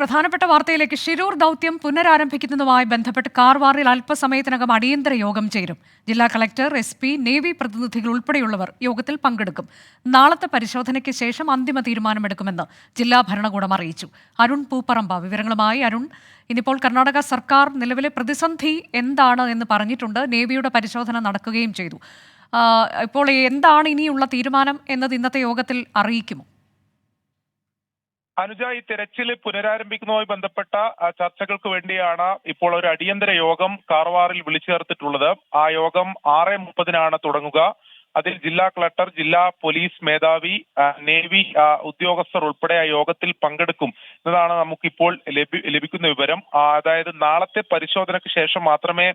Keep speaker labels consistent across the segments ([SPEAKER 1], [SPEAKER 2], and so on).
[SPEAKER 1] പ്രധാനപ്പെട്ട വാർത്തയിലേക്ക് ഷിരൂർ ദൗത്യം പുനരാരംഭിക്കുന്നതുമായി ബന്ധപ്പെട്ട് കാർവാറിൽ അല്പസമയത്തിനകം അടിയന്തര യോഗം ചേരും. ജില്ലാ കളക്ടർ എസ് പി നേവി പ്രതിനിധികൾ ഉൾപ്പെടെയുള്ളവർ യോഗത്തിൽ പങ്കെടുക്കും. നാളത്തെ പരിശോധനയ്ക്ക് ശേഷം അന്തിമ തീരുമാനമെടുക്കുമെന്ന് ജില്ലാ ഭരണകൂടം അറിയിച്ചു. അരുൺ പൂപ്പറമ്പ വിവരങ്ങളുമായി. അരുൺ ഇനിയിപ്പോൾ കർണാടക സർക്കാർ നിലവിലെ പ്രതിസന്ധി എന്താണ് എന്ന് പറഞ്ഞിട്ടുണ്ട്. നേവിയുടെ പരിശോധന നടക്കുകയും ചെയ്തു. ഇപ്പോൾ എന്താണ് ഇനിയുള്ള തീരുമാനം എന്നത് ഇന്നത്തെ യോഗത്തിൽ അറിയിക്കുമോ?
[SPEAKER 2] അനുജ ഈ തെരച്ചിൽ പുനരാരംഭിക്കുന്നതുമായി ബന്ധപ്പെട്ട ചർച്ചകൾക്ക് വേണ്ടിയാണ് ഇപ്പോൾ ഒരു അടിയന്തര യോഗം കാർവാറിൽ വിളിച്ചു ചേർത്തിട്ടുള്ളത് ആ യോഗം ആറ് മുപ്പതിനാണ് തുടങ്ങുക. അതിൽ ജില്ലാ കളക്ടർ ജില്ലാ പോലീസ് മേധാവി നേവി ഉദ്യോഗസ്ഥർ ഉൾപ്പെടെ ആ യോഗത്തിൽ പങ്കെടുക്കും എന്നതാണ് നമുക്കിപ്പോൾ ലഭി- ലഭിക്കുന്ന വിവരം. അതായത് നാളത്തെ പരിശോധനയ്ക്ക് ശേഷം മാത്രമേ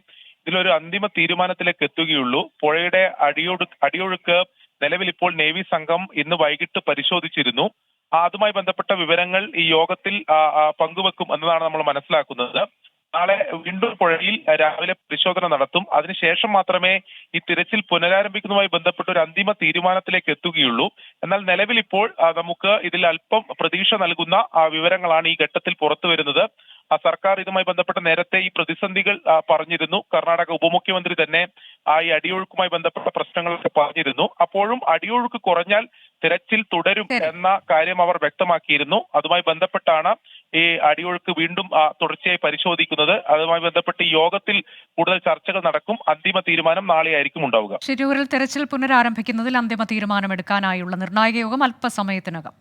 [SPEAKER 2] ഇതിലൊരു അന്തിമ തീരുമാനത്തിലേക്ക് എത്തുകയുള്ളൂ. പുഴയുടെ അടിയൊഴു അടിയൊഴുക്ക് നിലവിൽ ഇപ്പോൾ നേവി സംഘം ഇന്ന് വൈകിട്ട് പരിശോധിച്ചിരുന്നു. അതുമായി ബന്ധപ്പെട്ട വിവരങ്ങൾ ഈ യോഗത്തിൽ പങ്കുവെക്കും എന്നതാണ് നമ്മൾ മനസ്സിലാക്കുന്നത്. നാളെ വീണ്ടും പുഴയിൽ രാവിലെ പരിശോധന നടത്തും. അതിനുശേഷം മാത്രമേ ഈ തിരച്ചിൽ പുനരാരംഭിക്കുന്നതുമായി ബന്ധപ്പെട്ട ഒരു അന്തിമ തീരുമാനത്തിലേക്ക് എത്തുകയുള്ളൂ. എന്നാൽ നിലവിൽ ഇപ്പോൾ നമുക്ക് ഇതിൽ അല്പം പ്രതീക്ഷ നൽകുന്ന വിവരങ്ങളാണ് ഈ ഘട്ടത്തിൽ പുറത്തു വരുന്നത്. സർക്കാർ ഇതുമായി ബന്ധപ്പെട്ട നേരത്തെ ഈ പ്രതിസന്ധികൾ പറഞ്ഞിരുന്നു. കർണാടക ഉപമുഖ്യമന്ത്രി തന്നെ ആ ഈ അടിയൊഴുക്കുമായി ബന്ധപ്പെട്ട പ്രശ്നങ്ങളൊക്കെ പറഞ്ഞിരുന്നു. അപ്പോഴും അടിയൊഴുക്ക് കുറഞ്ഞാൽ തിരച്ചിൽ തുടരും എന്ന കാര്യം അവർ വ്യക്തമാക്കിയിരുന്നു. അതുമായി ബന്ധപ്പെട്ടാണ് ഈ അടിയൊഴുക്ക് വീണ്ടും തുടർച്ചയായി പരിശോധിക്കുന്നത്. അതുമായി ബന്ധപ്പെട്ട് യോഗത്തിൽ കൂടുതൽ ചർച്ചകൾ നടക്കും. അന്തിമ തീരുമാനം നാളെ ആയിരിക്കും ഉണ്ടാവുക
[SPEAKER 1] ഷിരൂരിൽ തെരച്ചിൽ പുനരാരംഭിക്കുന്നതിൽ അന്തിമ തീരുമാനമെടുക്കാനായുള്ള നിർണായക യോഗം അല്പസമയത്തിനകം.